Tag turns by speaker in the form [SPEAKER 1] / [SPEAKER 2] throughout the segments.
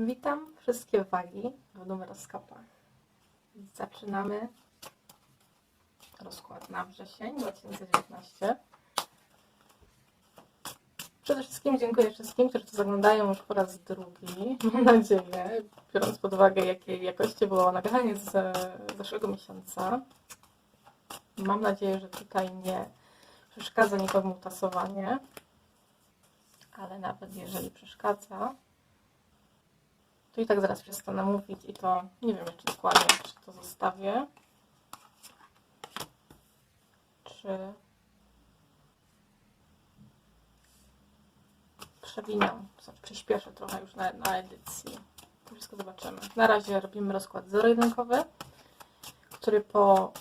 [SPEAKER 1] Witam wszystkie wagi w numeroskopach. Zaczynamy rozkład na wrzesień 2019. Przede wszystkim dziękuję wszystkim, którzy to zaglądają już po raz drugi. Mam nadzieję, biorąc pod uwagę, jakiej jakości było nagranie z zeszłego miesiąca. Mam nadzieję, że tutaj nie przeszkadza nikomu tasowanie, ale nawet jeżeli przeszkadza, to i tak zaraz przestanę mówić i to nie wiem jeszcze dokładnie, czy to zostawię, czy przewinę, znaczy przyspieszę trochę już na, na edycji. To wszystko zobaczymy. Na razie robimy rozkład zero-jedynkowy, który po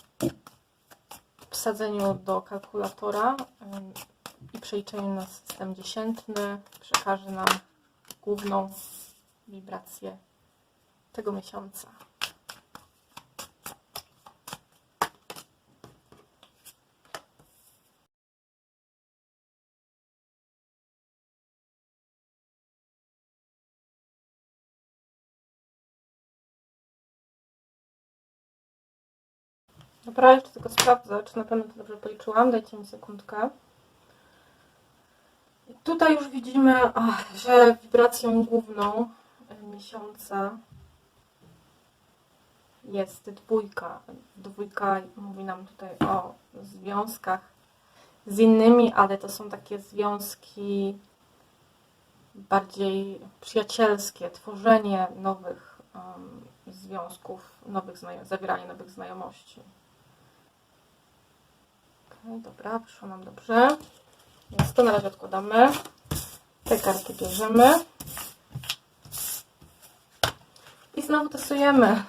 [SPEAKER 1] wsadzeniu do kalkulatora i przeliczeniu na system dziesiętny przekaże nam główną wibrację tego miesiąca. Dobra, jeszcze tylko sprawdzę, czy na pewno to dobrze policzyłam. Dajcie mi sekundkę. Tutaj już widzimy, że wibracją główną miesiąca jest dwójka. Dwójka mówi nam tutaj o związkach z innymi, ale to są takie związki bardziej przyjacielskie, tworzenie nowych em, związków, nowych zawieranie nowych znajomości. Okej, dobra, wyszło nam dobrze. Więc to na razie odkładamy. Te karty bierzemy. Znowu tasujemy.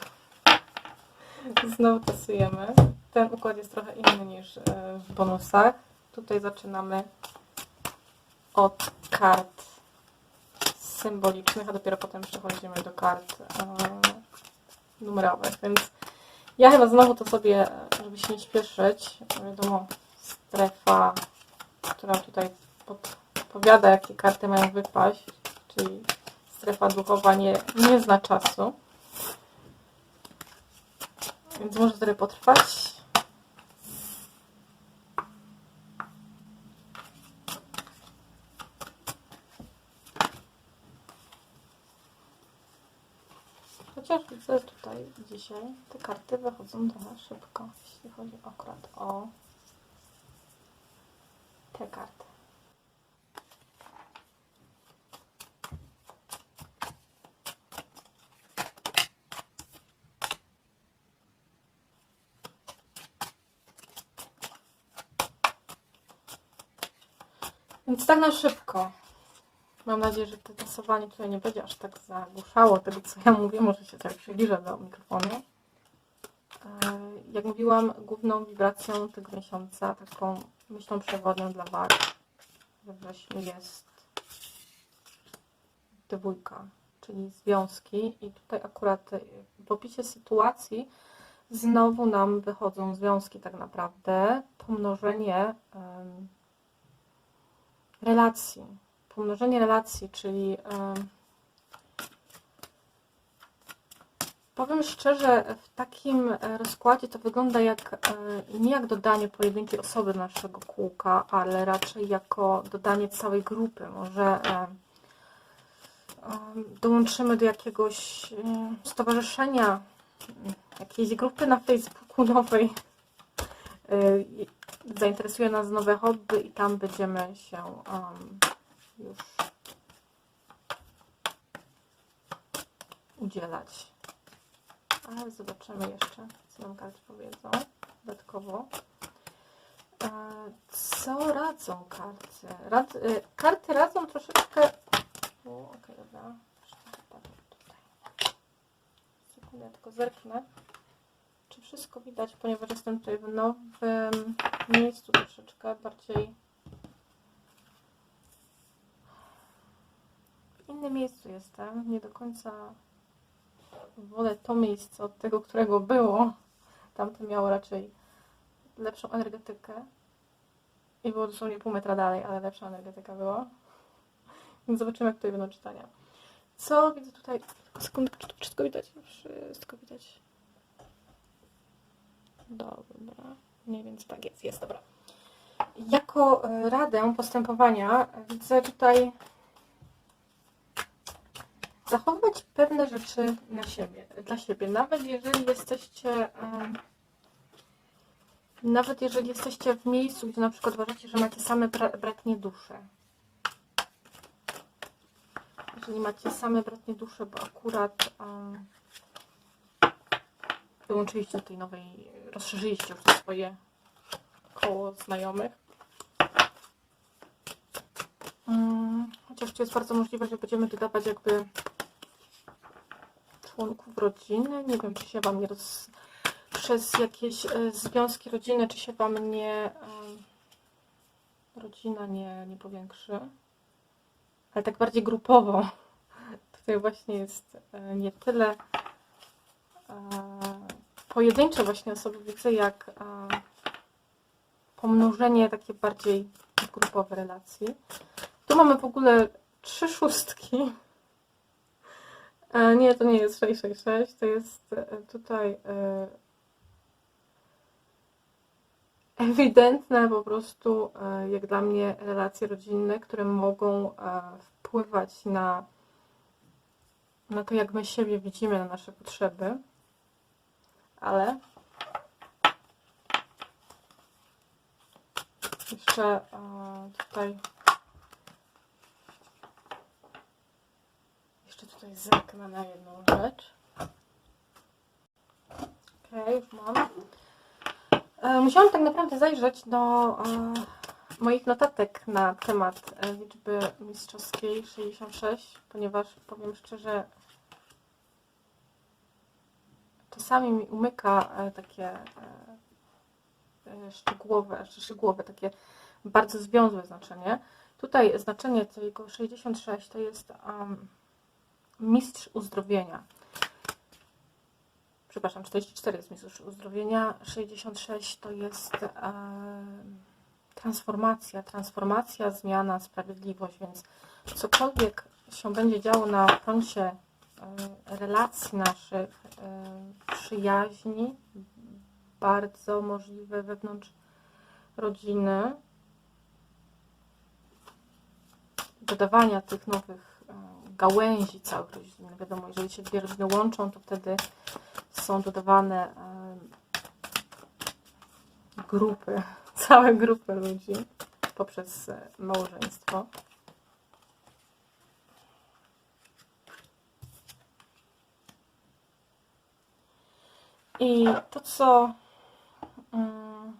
[SPEAKER 1] Znowu tasujemy. Ten układ jest trochę inny niż e, w bonusach. Tutaj zaczynamy od kart symbolicznych, a dopiero potem przechodzimy do kart e, numerowych. Więc ja chyba znowu to sobie, żeby się nie śpieszyć, wiadomo, strefa, która tutaj podpowiada, jakie karty mają wypaść, czyli strefa duchowa nie, nie zna czasu. Więc może trochę potrwać. Chociaż widzę tutaj dzisiaj te karty wychodzą trochę szybko, jeśli chodzi akurat o te karty. Więc tak na szybko. Mam nadzieję, że to tasowanie tutaj nie będzie aż tak zagłuszało tego, co ja mówię. Może się tak przybliżę do mikrofonu. E, Jak mówiłam, główną wibracją tego miesiąca, taką myślą przewodnią dla wag we wrześniu jest dwójka, czyli związki. I tutaj akurat e, w opisie sytuacji znowu nam wychodzą związki tak naprawdę, pomnożenie em, relacji. Pomnożenie relacji, czyli em, powiem szczerze, w takim e, rozkładzie to wygląda jak e, nie jak dodanie pojedynczej osoby do naszego kółka, ale raczej jako dodanie całej grupy. Może e, dołączymy do jakiegoś stowarzyszenia, jakiejś grupy na Facebooku nowej. E, Zainteresuje nas nowe hobby i tam będziemy się em, już udzielać. Ale zobaczymy jeszcze, co nam karty powiedzą dodatkowo. E, Co radzą karty? Rad, y, karty radzą troszeczkę... O, okej, dobra. Patrzę tutaj. Sekundę, tylko zerknę. Wszystko widać, ponieważ jestem tutaj w nowym miejscu troszeczkę bardziej... W innym miejscu jestem. Nie do końca wolę to miejsce od tego, którego było. Tamte miało raczej lepszą energetykę. I było dosłownie pół metra dalej, ale lepsza energetyka była. Więc zobaczymy, jak tutaj będą czytania. co widzę tutaj? To wszystko widać? Wszystko widać. Dobra. Mniej więcej tak jest, jest, dobra. Jako e, radę postępowania widzę tutaj zachowywać pewne rzeczy na siebie, dla siebie. Nawet jeżeli jesteście nawet jeżeli jesteście w miejscu, gdzie na przykład uważacie, że macie same bra- bratnie dusze. Jeżeli macie same bratnie dusze, bo akurat em, dołączyliście do tej nowej, rozszerzyliście już to swoje koło znajomych. Mm, Chociaż tu jest bardzo możliwe, że będziemy dodawać jakby członków rodziny. Nie wiem, czy się Wam nie roz... przez jakieś e, związki rodzinne, czy się Wam nie rodzina nie, nie powiększy. Ale tak bardziej grupowo. Tutaj właśnie jest e, nie tyle pojedyncze właśnie osoby widzę, jak e, pomnożenie takie bardziej grupowe relacji. Tu mamy w ogóle trzy szóstki. E, Nie, to nie jest 666, to jest e, tutaj ewidentne po prostu, jak dla mnie, relacje rodzinne, które mogą wpływać na, na to, jak my siebie widzimy, na nasze potrzeby. Ale jeszcze e, tutaj Jeszcze tutaj zerknę na jedną rzecz. Okej, mam. E, musiałam tak naprawdę zajrzeć do e, moich notatek na temat liczby mistrzowskiej 66, ponieważ powiem szczerze, czasami mi umyka e, takie e, e, szczegółowe, szczegółowe, takie bardzo związłe znaczenie. Tutaj znaczenie tego 66 to jest um, mistrz uzdrowienia. Przepraszam, 44 jest mistrz uzdrowienia, 66 to jest e, transformacja, transformacja, zmiana, sprawiedliwość, więc cokolwiek się będzie działo na froncie relacji naszych, e, przyjaźni, bardzo możliwe wewnątrz rodziny, dodawania tych nowych e, gałęzi całych rodzin. Wiadomo, jeżeli się dwie rodziny łączą, to wtedy są dodawane e, grupy, całe grupy ludzi poprzez e, małżeństwo. I to, co mm,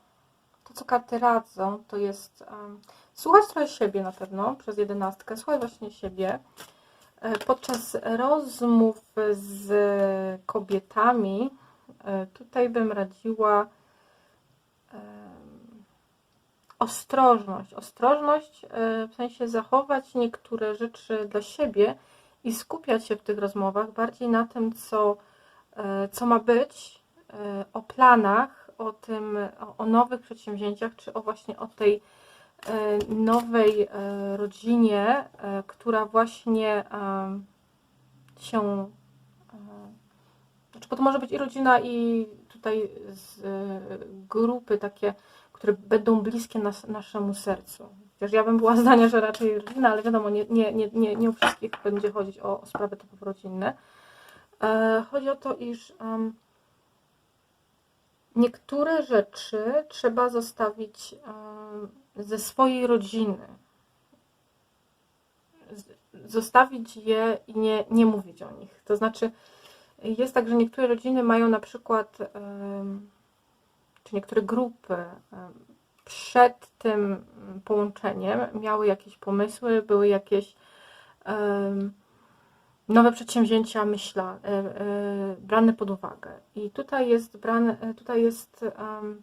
[SPEAKER 1] to, co karty radzą, to jest słuchać trochę siebie na pewno przez jedenastkę, słuchać właśnie siebie. E, Podczas rozmów z kobietami, e, tutaj bym radziła ostrożność. Ostrożność e, w sensie zachować niektóre rzeczy dla siebie i skupiać się w tych rozmowach bardziej na tym, co, co ma być, o planach, o tym, o, nowych przedsięwzięciach, czy o właśnie o tej e, nowej e, rodzinie, e, która właśnie e, się. e, Znaczy, bo to może być i rodzina, i tutaj z e, grupy takie, które będą bliskie nas, naszemu sercu. Chociaż ja bym była zdania, że raczej rodzina, ale wiadomo, nie, nie, nie, nie, nie u wszystkich będzie chodzić o, o sprawy typowo rodzinne. E, chodzi o to, iż em, niektóre rzeczy trzeba zostawić ze swojej rodziny. Zostawić je i nie, nie mówić o nich. To znaczy, jest tak, że niektóre rodziny mają na przykład, czy niektóre grupy przed tym połączeniem miały jakieś pomysły, były jakieś nowe przedsięwzięcia, myśla, e, e, brane pod uwagę. I tutaj jest brane, e, tutaj jest em,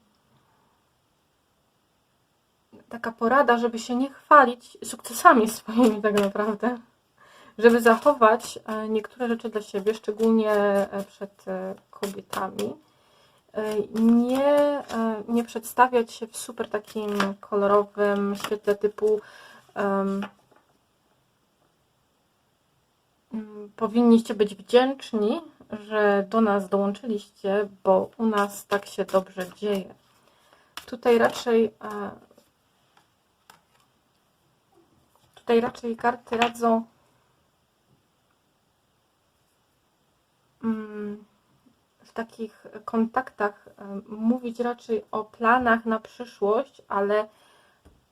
[SPEAKER 1] taka porada, żeby się nie chwalić sukcesami swoimi tak naprawdę, żeby zachować niektóre rzeczy dla siebie, szczególnie przed kobietami. Nie, nie przedstawiać się w super takim kolorowym świetle typu mm, powinniście być wdzięczni, że do nas dołączyliście, bo u nas tak się dobrze dzieje. Tutaj raczej e, tutaj raczej karty radzą mm, w takich kontaktach e, mówić raczej o planach na przyszłość, ale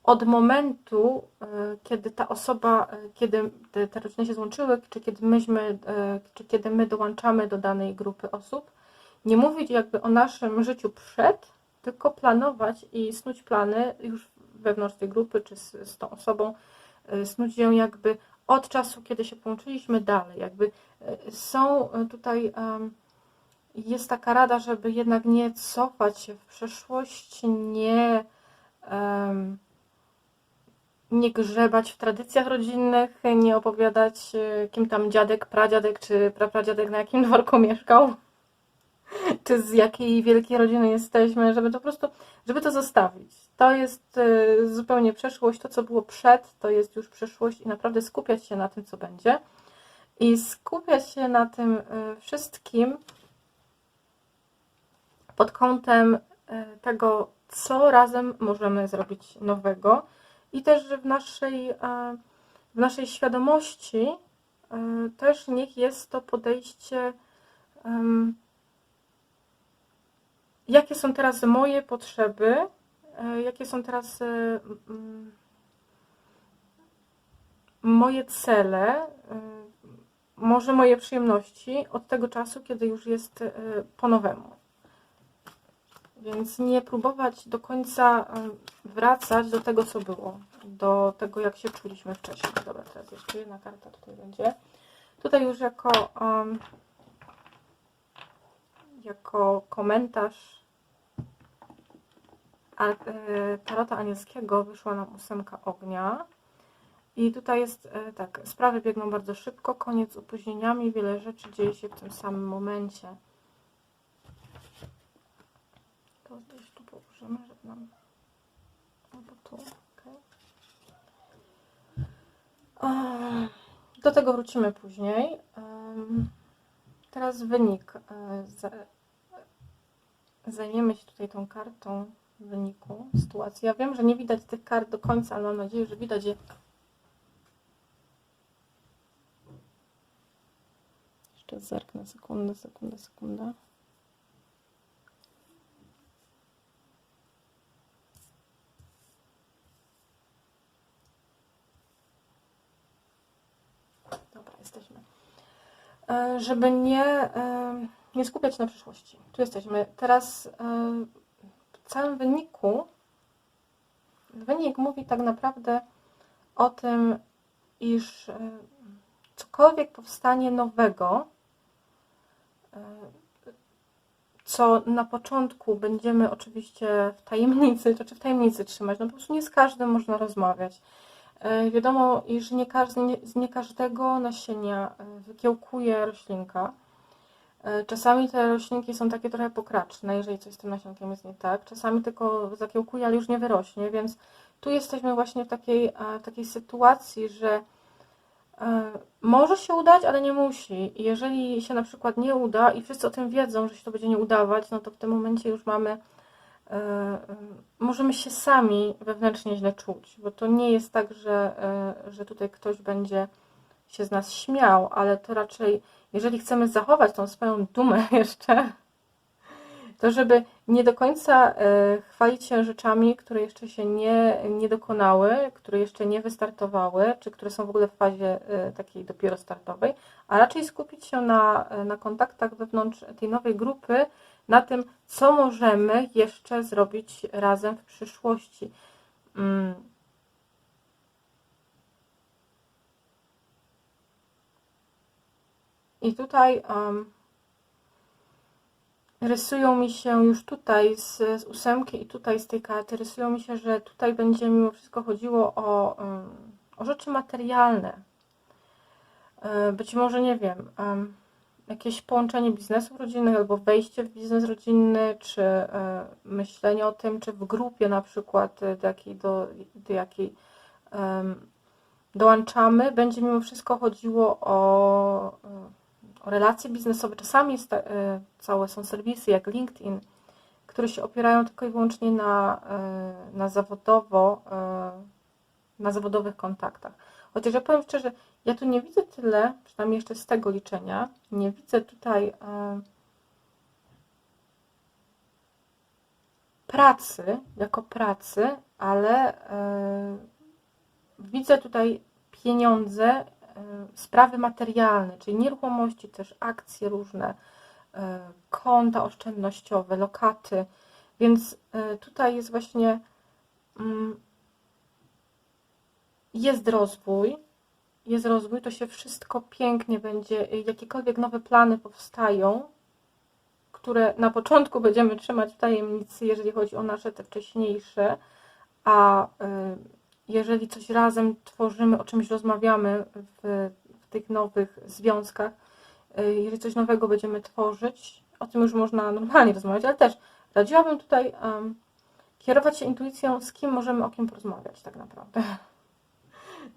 [SPEAKER 1] od momentu, e, kiedy ta osoba, e, kiedy te, te rodziny się złączyły, czy kiedy myśmy, e, czy kiedy my dołączamy do danej grupy osób, nie mówić jakby o naszym życiu przed, tylko planować i snuć plany już wewnątrz tej grupy, czy z, z tą osobą, snuć ją jakby od czasu, kiedy się połączyliśmy dalej. Jakby są tutaj, jest taka rada, żeby jednak nie cofać się w przeszłość, nie em, nie grzebać w tradycjach rodzinnych, nie opowiadać, e, kim tam dziadek, pradziadek czy prapradziadek na jakim dworku mieszkał, czy z jakiej wielkiej rodziny jesteśmy, żeby to po prostu, żeby to zostawić. To jest e, zupełnie przeszłość, to co było przed, to jest już przeszłość i naprawdę skupiać się na tym, co będzie i skupiać się na tym e, wszystkim pod kątem tego, co razem możemy zrobić nowego, i też że w naszej, e, w naszej świadomości e, też niech jest to podejście, jakie są teraz moje potrzeby, e, jakie są teraz moje cele, może moje przyjemności od tego czasu, kiedy już jest po nowemu. Więc nie próbować do końca wracać do tego, co było, do tego, jak się czuliśmy wcześniej. Dobra, teraz jeszcze jedna karta tutaj będzie. Tutaj już jako, em, jako komentarz e, Tarota Anielskiego wyszła nam ósemka ognia. I tutaj jest e, tak, sprawy biegną bardzo szybko, koniec opóźnieniami, wiele rzeczy dzieje się w tym samym momencie. To gdzieś Albo tu. Eee, Do tego wrócimy później. Teraz wynik. e, za- Zajmiemy się tutaj tą kartą wyniku sytuacji. Ja wiem, że nie widać tych kart do końca, ale mam nadzieję, że widać je. Jeszcze zerknę sekundę, sekundę, sekundę. Dobra, jesteśmy. E, Żeby nie, e, nie skupiać na przyszłości. Tu jesteśmy. Teraz e, w całym wyniku wynik mówi tak naprawdę o tym, iż e, cokolwiek powstanie nowego, e, co na początku będziemy oczywiście w tajemnicy, to czy w tajemnicy trzymać, no po prostu nie z każdym można rozmawiać. E, Wiadomo, iż nie, każdy, z nie każdego nasienia e, wykiełkuje roślinka. E, Czasami te roślinki są takie trochę pokraczne, jeżeli coś z tym nasionkiem jest nie tak. Czasami tylko zakiełkuje, ale już nie wyrośnie, więc tu jesteśmy właśnie w takiej, takiej sytuacji, że może się udać, ale nie musi. Jeżeli się na przykład nie uda i wszyscy o tym wiedzą, że się to będzie nie udawać, no to w tym momencie już mamy, możemy się sami wewnętrznie źle czuć, bo to nie jest tak, że, e, że tutaj ktoś będzie się z nas śmiał, ale to raczej, jeżeli chcemy zachować tą swoją dumę jeszcze, to żeby nie do końca e, chwalić się rzeczami, które jeszcze się nie, nie dokonały, które jeszcze nie wystartowały, czy które są w ogóle w fazie e, takiej dopiero startowej, a raczej skupić się na, e, na kontaktach wewnątrz tej nowej grupy, na tym, co możemy jeszcze zrobić razem w przyszłości. Mm. I tutaj em, rysują mi się już tutaj z, z ósemki i tutaj z tej karty, rysują mi się, że tutaj będzie mimo wszystko chodziło o, em, o rzeczy materialne. E, Być może, nie wiem, em, jakieś połączenie biznesów rodzinnych albo wejście w biznes rodzinny, czy e, myślenie o tym, czy w grupie na przykład, e, do jakiej, do, do jakiej dołączamy, będzie mimo wszystko chodziło o, o relacje biznesowe. Czasami e, całe są serwisy jak LinkedIn, które się opierają tylko i wyłącznie na, e, na zawodowo, e, na zawodowych kontaktach. Chociaż ja powiem szczerze, ja tu nie widzę tyle, przynajmniej jeszcze z tego liczenia, nie widzę tutaj e, pracy, jako pracy, ale e, widzę tutaj pieniądze, e, sprawy materialne, czyli nieruchomości, też akcje różne, konta oszczędnościowe, lokaty, więc tutaj jest właśnie mm, jest rozwój, jest rozwój, to się wszystko pięknie będzie, jakiekolwiek nowe plany powstają, które na początku będziemy trzymać w tajemnicy, jeżeli chodzi o nasze te wcześniejsze, a y, jeżeli coś razem tworzymy, o czymś rozmawiamy w, w tych nowych związkach, y, jeżeli coś nowego będziemy tworzyć, o tym już można normalnie rozmawiać, ale też radziłabym tutaj um, kierować się intuicją, z kim możemy o kim porozmawiać tak naprawdę.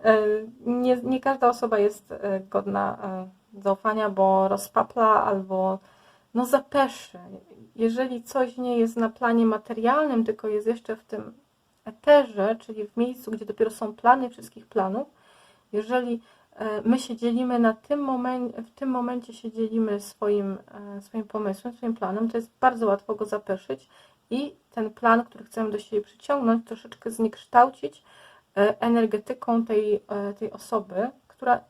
[SPEAKER 1] E, Nie, nie każda osoba jest e, godna e, zaufania, bo rozpapla albo no zapeszy. Jeżeli coś nie jest na planie materialnym, tylko jest jeszcze w tym eterze, czyli w miejscu, gdzie dopiero są plany wszystkich planów, jeżeli my się dzielimy na tym momencie, w tym momencie się dzielimy swoim, swoim pomysłem, swoim planem, to jest bardzo łatwo go zapeszyć i ten plan, który chcemy do siebie przyciągnąć, troszeczkę zniekształcić, energetyką tej, e, tej osoby, która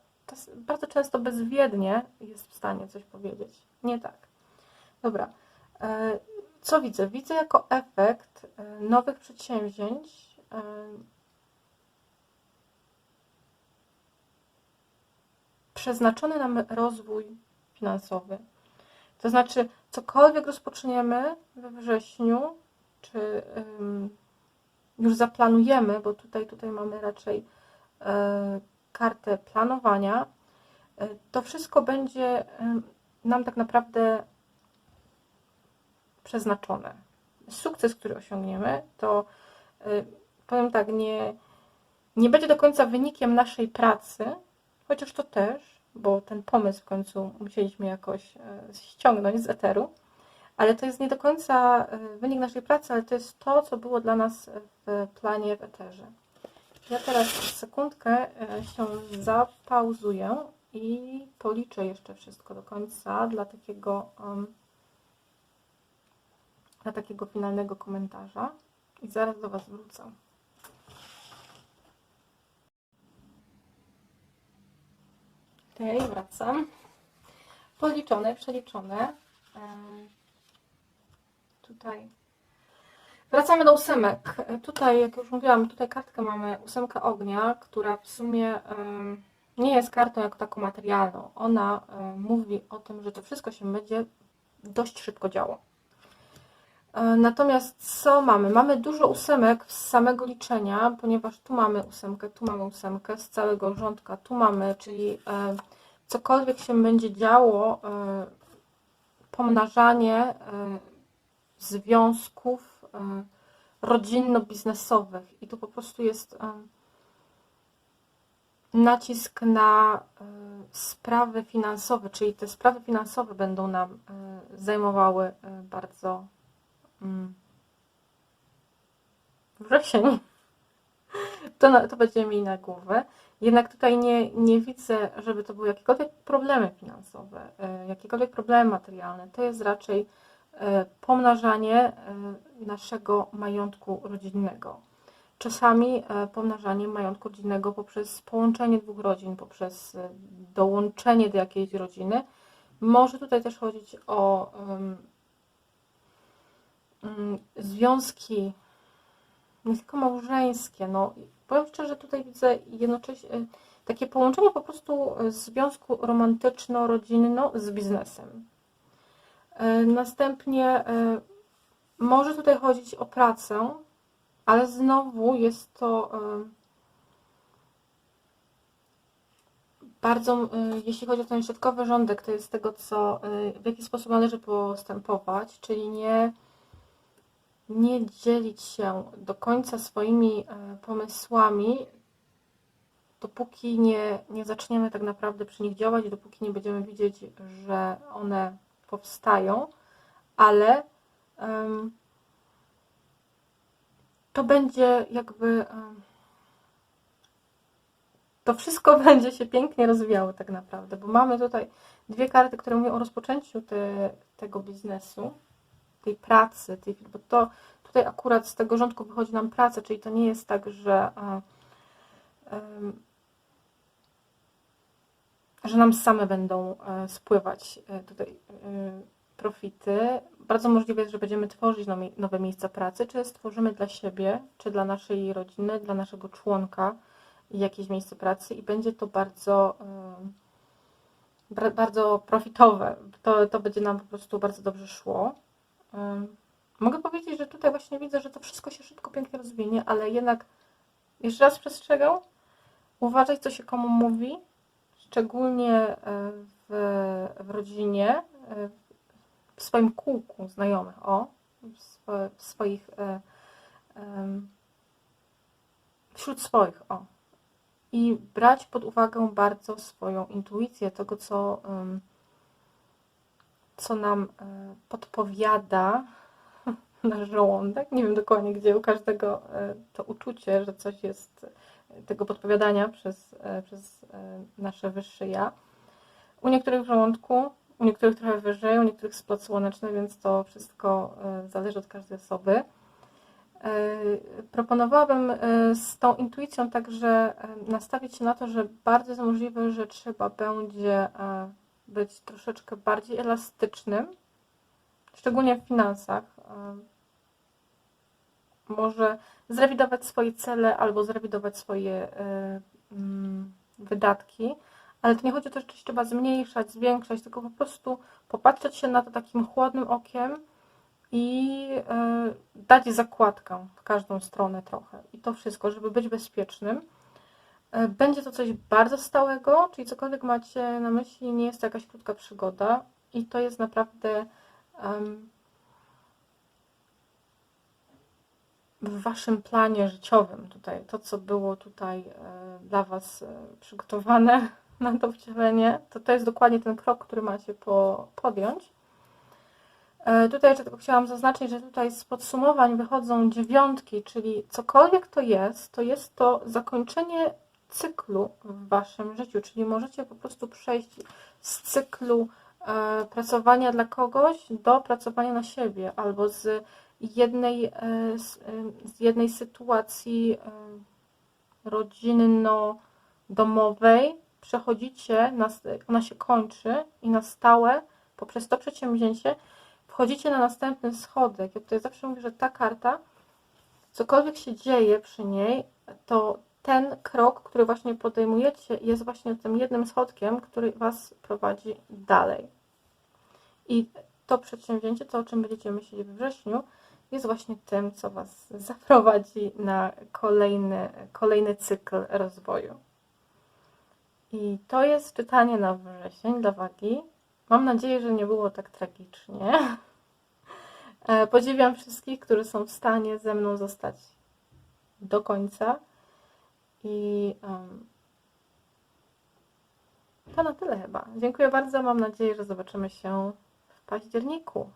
[SPEAKER 1] bardzo często bezwiednie jest w stanie coś powiedzieć. Nie tak. Dobra. E, co widzę? Widzę jako efekt nowych przedsięwzięć przeznaczony na rozwój finansowy. To znaczy, cokolwiek rozpoczniemy we wrześniu, czy już zaplanujemy, bo tutaj, tutaj mamy raczej e, kartę planowania, e, to wszystko będzie e, nam tak naprawdę przeznaczone. Sukces, który osiągniemy, to powiem tak, nie, nie będzie do końca wynikiem naszej pracy, chociaż to też, bo ten pomysł w końcu musieliśmy jakoś ściągnąć z eteru, ale to jest nie do końca e, wynik naszej pracy, ale to jest to, co było dla nas w planie w Eterze. Ja teraz sekundkę e, się zapauzuję i policzę jeszcze wszystko do końca dla takiego, um, dla takiego finalnego komentarza i zaraz do Was wrócę. Okej, okay, wracam. Policzone, przeliczone tutaj. Wracamy do ósemek. Tutaj, jak już mówiłam, tutaj kartkę mamy ósemkę ognia, która w sumie nie jest kartą jako taką materialną. Ona mówi o tym, że to wszystko się będzie dość szybko działo. E, natomiast co mamy? Mamy dużo ósemek z samego liczenia, ponieważ tu mamy ósemkę, tu mamy ósemkę z całego rządka, tu mamy, czyli cokolwiek się będzie działo, pomnażanie związków e, rodzinno-biznesowych. I tu po prostu jest e, nacisk na e, sprawy finansowe, czyli te sprawy finansowe będą nam zajmowały bardzo mm, wrzesień. To, to będziemy mieli na głowę. Jednak tutaj nie, nie widzę, żeby to były jakiekolwiek problemy finansowe, jakiekolwiek problemy materialne. To jest raczej pomnażanie e, naszego majątku rodzinnego. Czasami e, pomnażanie majątku rodzinnego poprzez połączenie dwóch rodzin, poprzez dołączenie do jakiejś rodziny. Może tutaj też chodzić o um, związki nie tylko małżeńskie. No, powiem szczerze, tutaj widzę jednocześnie takie połączenie po prostu związku romantyczno-rodzinno z biznesem. E, następnie e, może tutaj chodzić o pracę, ale znowu jest to e, bardzo, jeśli chodzi o ten środkowy rządek, to jest tego, co, w jaki sposób należy postępować, czyli nie, nie dzielić się do końca swoimi pomysłami, dopóki nie, nie zaczniemy tak naprawdę przy nich działać, dopóki nie będziemy widzieć, że one powstają, ale em, to będzie jakby. em, to wszystko będzie się pięknie rozwijało tak naprawdę, bo mamy tutaj dwie karty, które mówią o rozpoczęciu te, tego biznesu, tej pracy, tej, bo to tutaj akurat z tego rządku wychodzi nam praca, czyli to nie jest tak, że, em, że nam same będą e, spływać e, tutaj e, profity. Bardzo możliwe jest, że będziemy tworzyć nowe- miejsca pracy, czy stworzymy dla siebie, czy dla naszej rodziny, dla naszego członka jakieś miejsce pracy i będzie to bardzo, bardzo profitowe. To, to będzie nam po prostu bardzo dobrze szło. Mogę powiedzieć, że tutaj właśnie widzę, że to wszystko się szybko, pięknie rozwinie, ale jednak jeszcze raz przestrzegam, uważaj, co się komu mówi, szczególnie e, w, w rodzinie, e, w swoim kółku znajomych, o, w, swo, w swoich, e, wśród swoich, o. I brać pod uwagę bardzo swoją intuicję, tego, co, co nam podpowiada nasz żołądek. Nie wiem dokładnie, gdzie u każdego to uczucie, że coś jest tego podpowiadania przez, e, przez e, nasze wyższe ja. U niektórych w żołądku, u niektórych trochę wyżej, u niektórych spłat słoneczny, więc to wszystko e, zależy od każdej osoby. Proponowałabym z tą intuicją także nastawić się na to, że bardzo jest możliwe, że trzeba będzie być troszeczkę bardziej elastycznym, szczególnie w finansach. Może zrewidować swoje cele albo zrewidować swoje e, mm, wydatki, ale to nie chodzi o to, że coś trzeba zmniejszać, zwiększać, tylko po prostu popatrzeć się na to takim chłodnym okiem i e, dać zakładkę w każdą stronę trochę. I to wszystko, żeby być bezpiecznym. E, Będzie to coś bardzo stałego, czyli cokolwiek macie na myśli, nie jest to jakaś krótka przygoda i to jest naprawdę em, w waszym planie życiowym tutaj, to co było tutaj e, dla was e, przygotowane na to wcielenie, to to jest dokładnie ten krok, który macie po, podjąć. E, Tutaj jeszcze tylko chciałam zaznaczyć, że tutaj z podsumowań wychodzą dziewiątki, czyli cokolwiek to jest, to jest to zakończenie cyklu w waszym życiu, czyli możecie po prostu przejść z cyklu pracowania dla kogoś do pracowania na siebie, albo z jednej, e, z, e, z jednej sytuacji e, rodzinno-domowej przechodzicie, na, ona się kończy i na stałe poprzez to przedsięwzięcie wchodzicie na następny schodek. Ja tutaj zawsze mówię, że ta karta, cokolwiek się dzieje przy niej, to ten krok, który właśnie podejmujecie, jest właśnie tym jednym schodkiem, który Was prowadzi dalej. I to przedsięwzięcie, to o czym będziecie myśleć we wrześniu, jest właśnie tym, co Was zaprowadzi na kolejny, kolejny cykl rozwoju. I to jest czytanie na wrzesień dla wagi. Mam nadzieję, że nie było tak tragicznie. E, Podziwiam wszystkich, którzy są w stanie ze mną zostać do końca. I to na tyle chyba. Dziękuję bardzo. Mam nadzieję, że zobaczymy się w październiku.